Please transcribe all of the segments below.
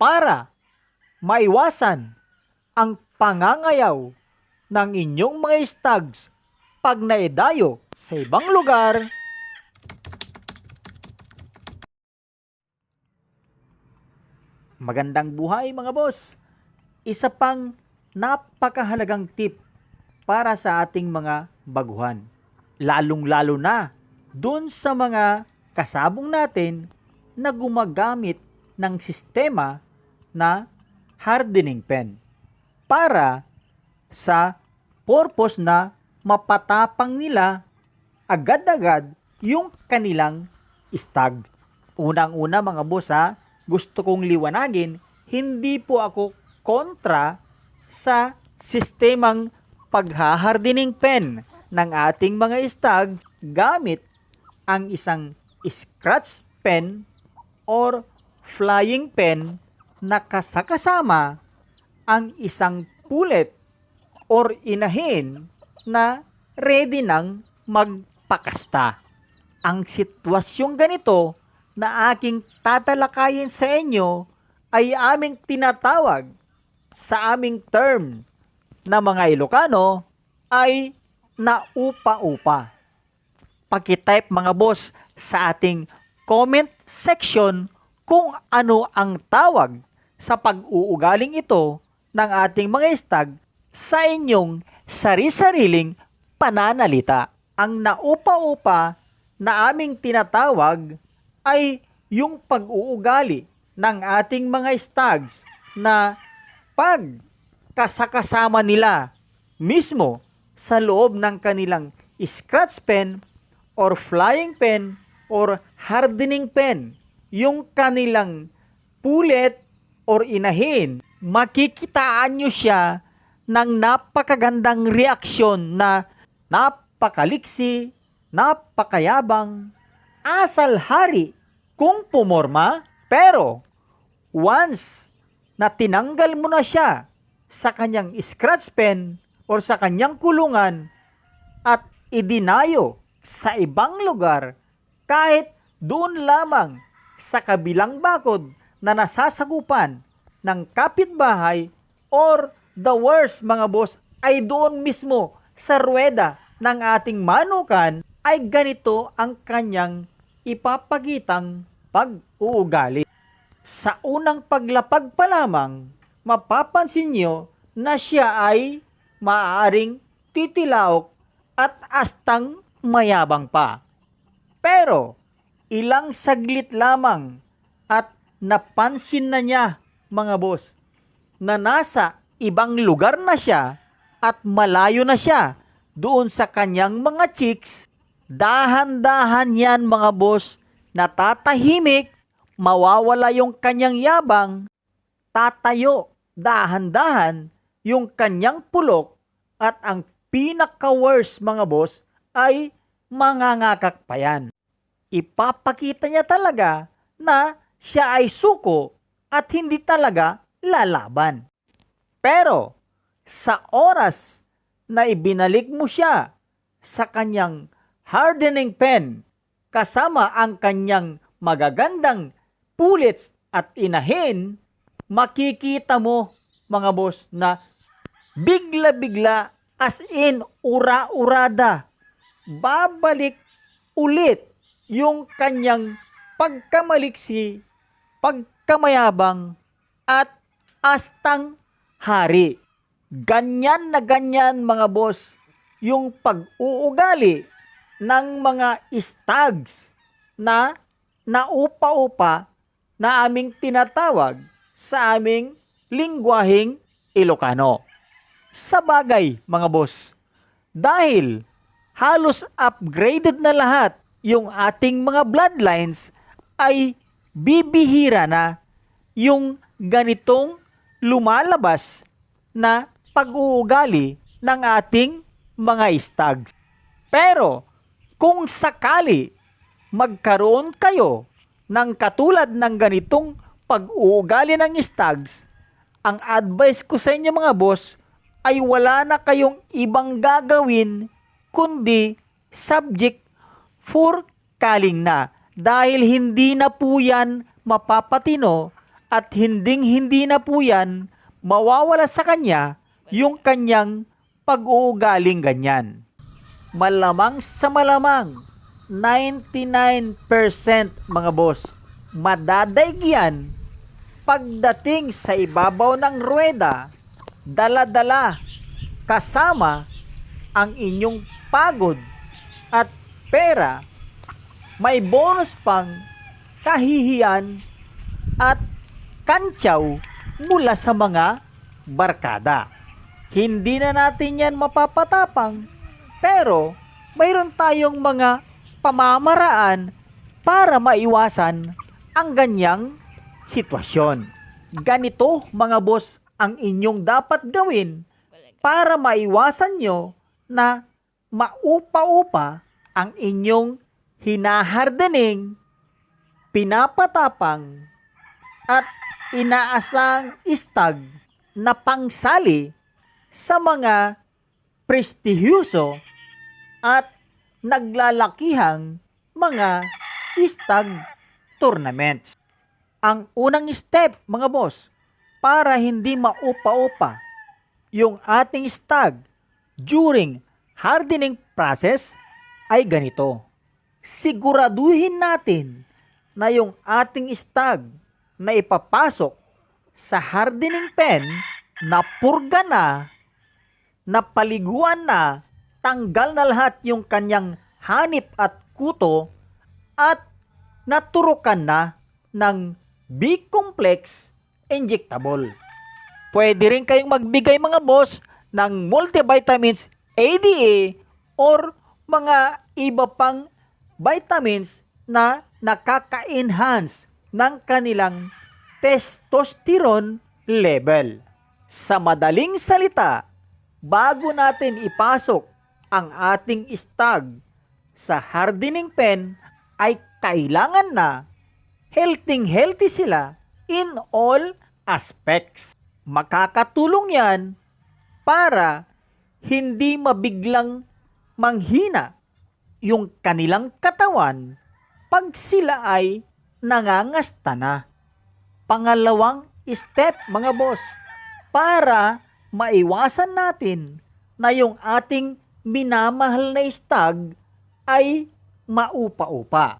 para maiwasan ang pangangayaw ng inyong mga stags pag naidayo sa ibang lugar, Magandang buhay mga boss! Isa pang napakahalagang tip para sa ating mga baguhan. Lalong-lalo na dun sa mga kasabong natin na gumagamit ng sistema na hardening pen para sa purpose na mapatapang nila agad-agad yung kanilang stag. Unang-una mga boss ha, gusto kong liwanagin, hindi po ako kontra sa sistemang paghahardening pen ng ating mga stag gamit ang isang scratch pen or flying pen na kasakasama ang isang pulet or inahin na ready nang magpakasta. Ang sitwasyong ganito na aking tatalakayin sa inyo ay aming tinatawag sa aming term na mga Ilocano ay naupa-upa. Pakitype mga boss sa ating comment section kung ano ang tawag sa pag-uugaling ito ng ating mga stag sa inyong sari-sariling pananalita. Ang naupa-upa na aming tinatawag ay yung pag-uugali ng ating mga stags na pag kasakasama nila mismo sa loob ng kanilang scratch pen or flying pen or hardening pen yung kanilang pulet or inahin makikitaan nyo siya ng napakagandang reaksyon na napakaliksi, napakayabang, asal hari kung pumorma, pero once na tinanggal mo na siya sa kanyang scratch pen or sa kanyang kulungan at idinayo sa ibang lugar kahit doon lamang sa kabilang bakod na nasasakupan ng kapitbahay or the worst mga boss ay doon mismo sa ruweda ng ating manukan ay ganito ang kanyang ipapagitang pag-uugali. Sa unang paglapag pa lamang, mapapansin nyo na siya ay maaaring titilaok at astang mayabang pa. Pero, ilang saglit lamang napansin na niya, mga boss, na nasa ibang lugar na siya at malayo na siya doon sa kanyang mga chicks, dahan-dahan yan mga boss, natatahimik, mawawala yung kanyang yabang, tatayo, dahan-dahan, yung kanyang pulok, at ang pinaka-worst mga boss ay mangangakak pa yan. Ipapakita niya talaga na siya ay suko at hindi talaga lalaban. Pero sa oras na ibinalik mo siya sa kanyang hardening pen kasama ang kanyang magagandang pullets at inahin, makikita mo mga boss na bigla-bigla as in ura-urada babalik ulit yung kanyang pagkamaliksi, pagkamayabang at astang hari. Ganyan na ganyan mga boss yung pag-uugali ng mga stags na naupa-upa na aming tinatawag sa aming lingwaheng Ilocano. Sa bagay mga boss, dahil halos upgraded na lahat yung ating mga bloodlines ay bibihira na yung ganitong lumalabas na pag-uugali ng ating mga stags. Pero kung sakali magkaroon kayo ng katulad ng ganitong pag-uugali ng stags, ang advice ko sa inyo mga boss ay wala na kayong ibang gagawin kundi subject for calling na dahil hindi na po yan mapapatino at hinding hindi na po yan mawawala sa kanya yung kanyang pag-uugaling ganyan. Malamang sa malamang, 99% mga boss, madadaig yan pagdating sa ibabaw ng ruweda, dala-dala kasama ang inyong pagod at pera, may bonus pang kahihiyan at kantyaw mula sa mga barkada. Hindi na natin yan mapapatapang, pero mayroon tayong mga pamamaraan para maiwasan ang ganyang sitwasyon. Ganito mga boss ang inyong dapat gawin para maiwasan nyo na maupa-upa ang inyong hinahardening, pinapatapang, at inaasang istag na pangsali sa mga prestihyuso at naglalakihang mga istag tournaments. Ang unang step mga boss para hindi maupa-upa yung ating stag during hardening process ay ganito. Siguraduhin natin na yung ating stag na ipapasok sa hardening pen na purga na, na paliguan na, tanggal na lahat yung kanyang hanip at kuto at naturukan na ng B-complex injectable. Pwede rin kayong magbigay mga boss ng multivitamins ADA or mga iba pang vitamins na nakaka-enhance ng kanilang testosterone level. Sa madaling salita, bago natin ipasok ang ating stag sa hardening pen ay kailangan na healthy healthy sila in all aspects. Makakatulong yan para hindi mabiglang manghina yung kanilang katawan pag sila ay nangangasta na. Pangalawang step mga boss, para maiwasan natin na yung ating minamahal na stag ay maupa-upa.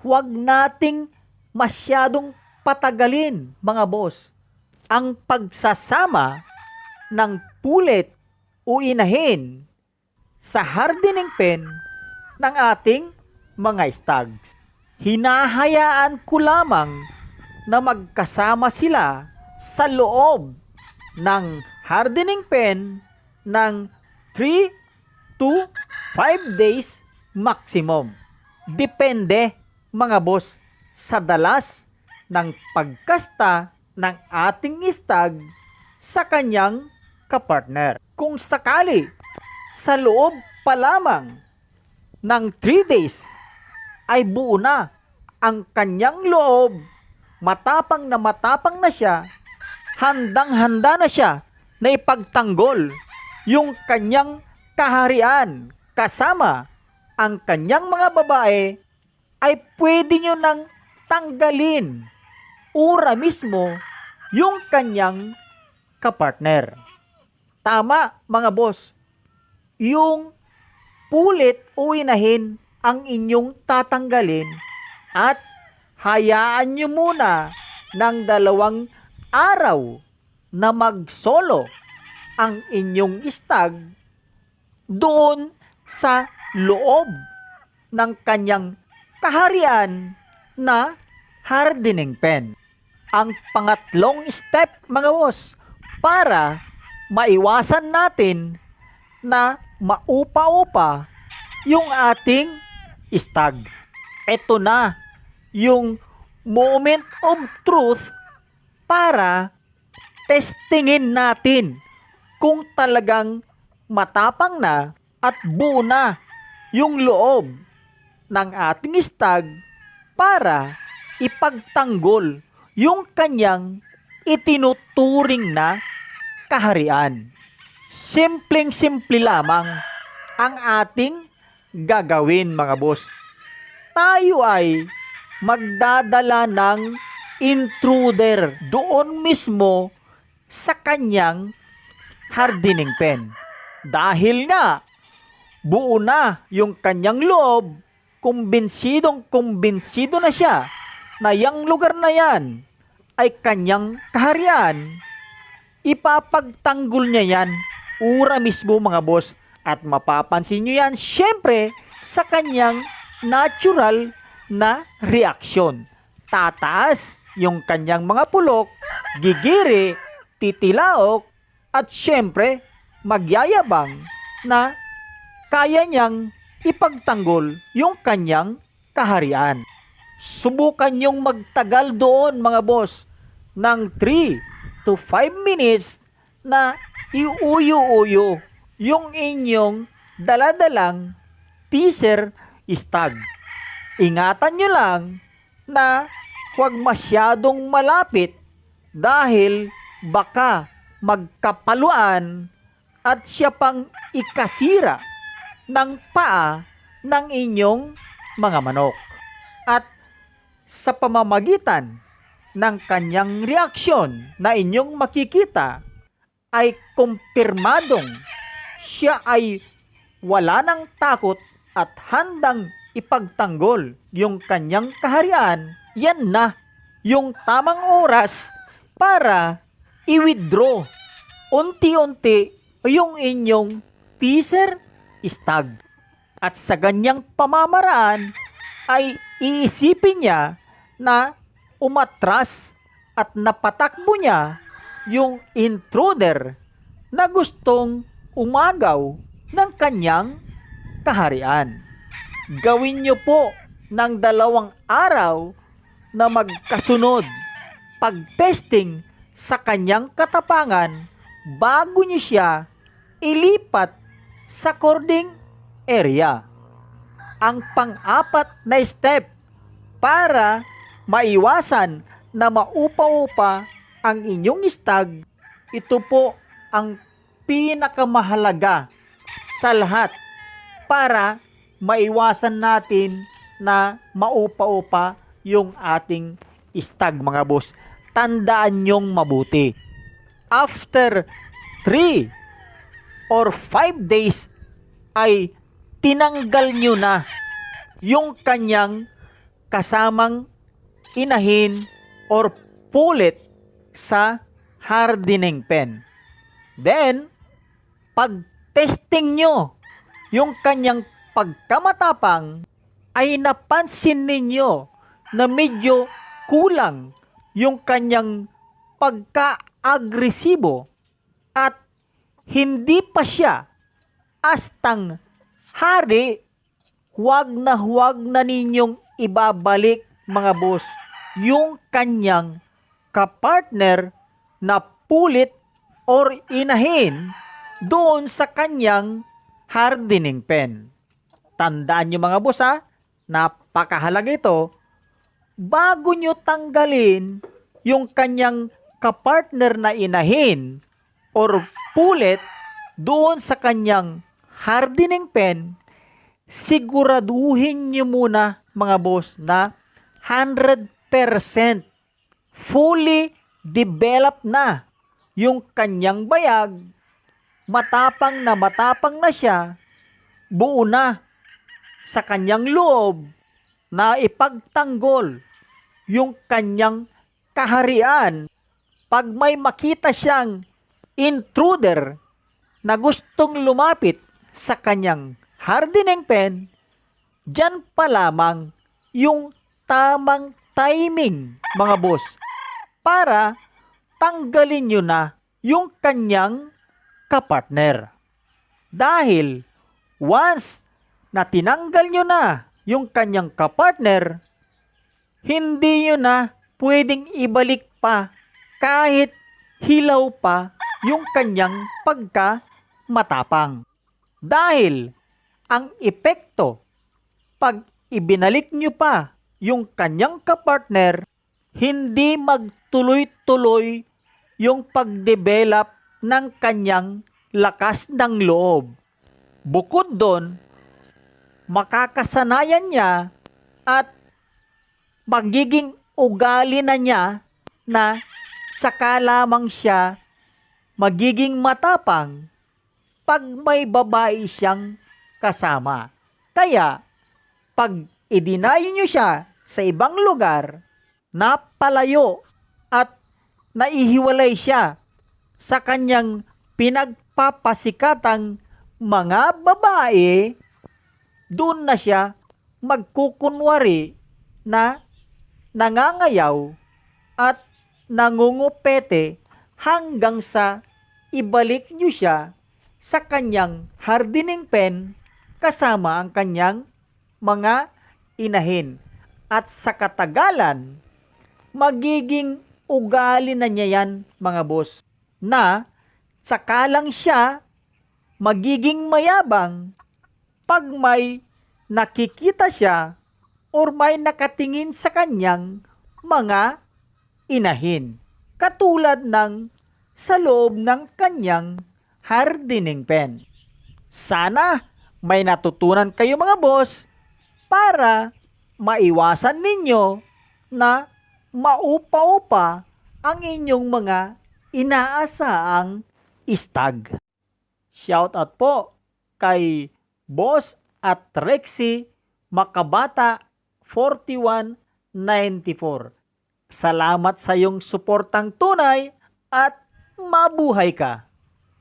Huwag nating masyadong patagalin mga boss ang pagsasama ng pulit o inahin sa hardening pen ng ating mga stags. Hinahayaan ko lamang na magkasama sila sa loob ng hardening pen ng 3 to 5 days maximum. Depende mga boss sa dalas ng pagkasta ng ating stag sa kanyang kapartner. Kung sakali sa loob pa lamang ng 3 days ay buo na ang kanyang loob. Matapang na matapang na siya, handang-handa na siya na ipagtanggol yung kanyang kaharian. Kasama ang kanyang mga babae ay pwede nyo nang tanggalin. Ura mismo yung kanyang kapartner. Tama mga boss, yung pulit o inahin ang inyong tatanggalin at hayaan nyo muna ng dalawang araw na magsolo ang inyong stag doon sa loob ng kanyang kaharian na hardening pen. Ang pangatlong step mga boss para maiwasan natin na maupa-upa yung ating stag. Ito na yung moment of truth para testingin natin kung talagang matapang na at buo na yung loob ng ating stag para ipagtanggol yung kanyang itinuturing na kaharian. Simpleng-simple lamang ang ating gagawin mga boss. Tayo ay magdadala ng intruder doon mismo sa kanyang hardening pen. Dahil nga, buo na yung kanyang loob, kumbinsidong kumbinsido na siya na yung lugar na yan ay kanyang kaharian, ipapagtanggol niya yan ura mismo mga boss at mapapansin nyo yan syempre sa kanyang natural na reaksyon. Tataas yung kanyang mga pulok, gigiri, titilaok, at syempre magyayabang na kaya niyang ipagtanggol yung kanyang kaharian. Subukan niyong magtagal doon mga boss ng 3 to 5 minutes na iuyo-uyo yung inyong daladalang teaser stag. Ingatan nyo lang na huwag masyadong malapit dahil baka magkapaluan at siya pang ikasira ng paa ng inyong mga manok. At sa pamamagitan ng kanyang reaksyon na inyong makikita ay kumpirmadong siya ay wala ng takot at handang ipagtanggol yung kanyang kaharian, yan na yung tamang oras para i-withdraw unti-unti yung inyong teaser stag. At sa ganyang pamamaraan ay iisipin niya na umatras at napatakbo niya yung intruder na gustong umagaw ng kanyang kaharian. Gawin niyo po ng dalawang araw na magkasunod pag-testing sa kanyang katapangan bago niyo siya ilipat sa cording area. Ang pang-apat na step para maiwasan na maupa-upa ang inyong stag, ito po ang pinakamahalaga sa lahat para maiwasan natin na maupa-upa yung ating stag mga boss. Tandaan nyong mabuti. After 3 or 5 days ay tinanggal nyo na yung kanyang kasamang inahin or pulit sa hardening pen. Then, pag testing nyo yung kanyang pagkamatapang, ay napansin ninyo na medyo kulang yung kanyang pagka-agresibo at hindi pa siya astang hari, huwag na huwag na ninyong ibabalik mga boss yung kanyang kapartner na pulit or inahin doon sa kanyang hardening pen. Tandaan nyo mga boss ha, napakahalaga ito. Bago nyo tanggalin yung kanyang kapartner na inahin or pulit doon sa kanyang hardening pen, siguraduhin nyo muna mga boss na 100% fully developed na yung kanyang bayag, matapang na matapang na siya, buo na sa kanyang loob na ipagtanggol yung kanyang kaharian pag may makita siyang intruder na gustong lumapit sa kanyang hardening pen, dyan pa lamang yung tamang timing, mga boss, para tanggalin nyo na yung kanyang kapartner. Dahil once na tinanggal nyo na yung kanyang kapartner, hindi nyo na pwedeng ibalik pa kahit hilaw pa yung kanyang pagka-matapang. Dahil ang epekto pag ibinalik nyo pa yung kanyang kapartner, hindi magtuloy-tuloy yung pagdevelop ng kanyang lakas ng loob. Bukod doon, makakasanayan niya at magiging ugali na niya na tsaka lamang siya magiging matapang pag may babae siyang kasama. Kaya, pag idinayo niyo siya sa ibang lugar, napalayo at naihiwalay siya sa kanyang pinagpapasikatang mga babae, doon na siya magkukunwari na nangangayaw at nangungupete hanggang sa ibalik niyo siya sa kanyang hardening pen kasama ang kanyang mga inahin. At sa katagalan, magiging ugali na niya yan, mga boss, na saka lang siya magiging mayabang pag may nakikita siya or may nakatingin sa kanyang mga inahin. Katulad ng sa loob ng kanyang hardening pen. Sana may natutunan kayo mga boss para maiwasan ninyo na maupa-upa ang inyong mga inaasaang istag. Shout out po kay Boss at Rexy Makabata 4194. Salamat sa iyong suportang tunay at mabuhay ka.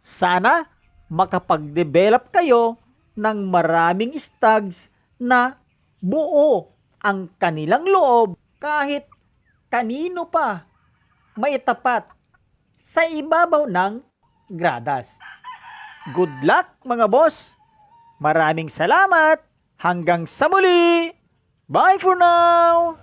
Sana makapag-develop kayo ng maraming stags na buo ang kanilang loob kahit kanino pa maitapat sa ibabaw ng gradas. Good luck mga boss! Maraming salamat! Hanggang sa muli! Bye for now!